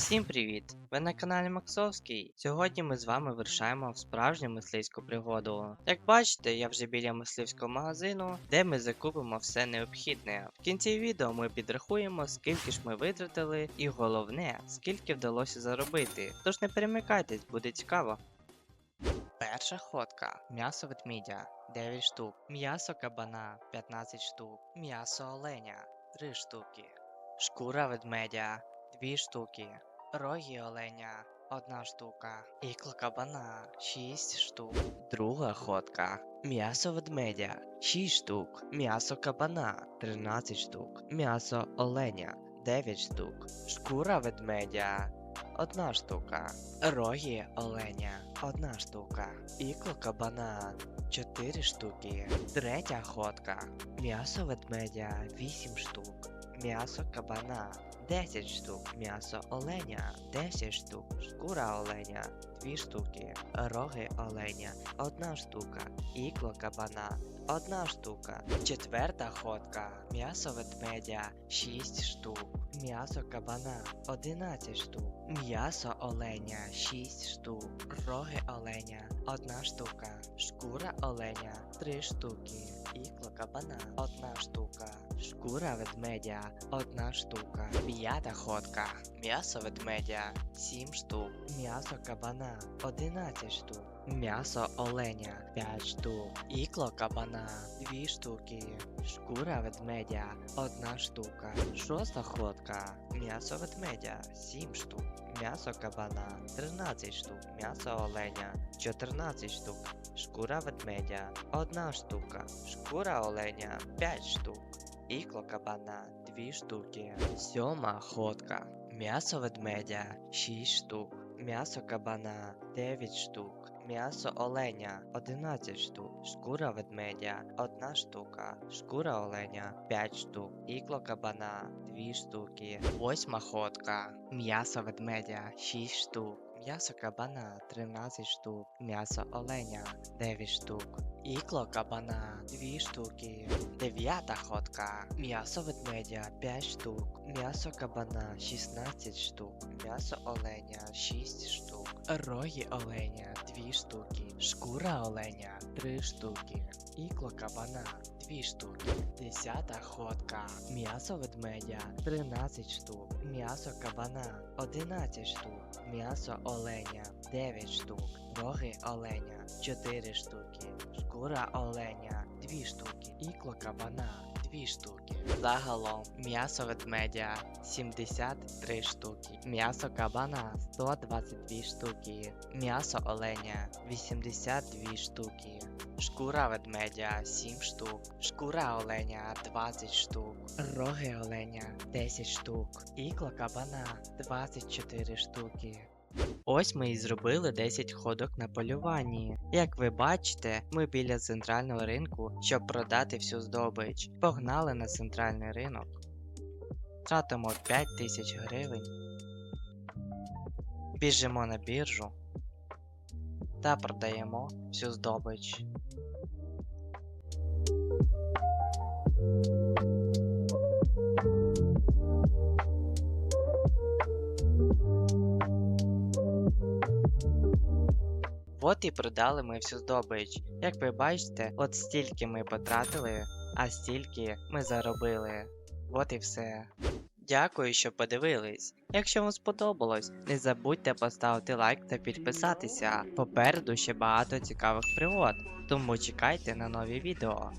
Всім привіт! Ви на каналі Максовський. Сьогодні ми з вами вирушаємо в справжню мисливську пригоду. Як бачите, я вже біля мисливського магазину, де ми закупимо все необхідне. В кінці відео ми підрахуємо, скільки ж ми витратили, і головне, скільки вдалося заробити. Тож не перемикайтесь, буде цікаво. Перша ходка. М'ясо ведмідя 9 штук. М'ясо кабана 15 штук. М'ясо оленя 3 штуки. Шкура ведмедя 2 штуки. Роги оленя 1 штука. Ікло кабана 6 штук. Друга ходка. М'ясо ведмедя 6 штук. М'ясо кабана 13 штук. М'ясо оленя 9 штук. Шкура ведмедя 1 штука. Роги оленя 1 штука. Ікло кабана 4 штуки. Третя ходка. М'ясо ведмедя 8 штук. М'ясо кабана 10 штук. М'ясо оленя 10 штук. Шкура оленя 2 штуки. Роги оленя 1 штука. Ікло кабана 1 штука. Четверта ходка. М'ясо ведмедя 6 штук. М'ясо кабана 11 штук. М'ясо оленя 6 штук. Роги оленя 1 штука. Шкура оленя 3 штуки. Ікло кабана 1 штука. Шкура ведмедя 1 штука. П'ята ходка. М'ясо ведмедя 7 штук. М'ясо кабана 11 штук. М'ясо оленя 5 штук. Ікло кабана 2 штуки. Шкура ведмедя 1 штука. Шоста ходка. М'ясо ведмедя 7 штук. М'ясо кабана 13 штук. М'ясо оленя 14 штук. Шкура ведмедя 1 штука. Шкура оленя 5 штук. Ікло кабана 2 штуки. Сьома ходка. М'ясо ведмедя 6 штук. М'ясо кабана 9 штук. М'ясо оленя 11 штук. Шкура ведмедя 1 штука. Шкура оленя 5 штук. Ікло кабана 2 штуки. Восьма ходка. М'ясо ведмедя 6 штук. М'ясо кабана 13 штук. М'ясо оленя 9 штук. Ікло кабана 2 штуки. Дев'ята ходка. М'ясо ведмедя 5 штук. М'ясо кабана 16 штук. М'ясо оленя 6 штук. Роги оленя 2 штуки. Шкура оленя 3 штуки. Ікло кабана 2 штуки. Десята ходка. М'ясо ведмедя 13 штук. М'ясо кабана 11 штук. М'ясо оленя 9 штук. Роги оленя 4 штуки. Шкура оленя 2 штуки. Ікло кабана 2 штуки. Загалом м'ясо ведмедя 73 штуки. М'ясо кабана 122 штуки. М'ясо оленя 82 штуки. Шкура ведмедя 7 штук. Шкура оленя 20 штук. Роги оленя 10 штук. Ікло кабана 24 штуки. Ось ми і зробили 10 ходок на полюванні. Як ви бачите, ми біля центрального ринку, щоб продати всю здобич. Погнали на центральний ринок. Тратимо 5 тисяч гривень. Біжимо на біржу та продаємо всю здобич. От і продали ми всю здобич. Як ви бачите, от стільки ми потратили, а стільки ми заробили. От і все. Дякую, що подивились. Якщо вам сподобалось, не забудьте поставити лайк та підписатися. Попереду ще багато цікавих пригод, тому чекайте на нові відео.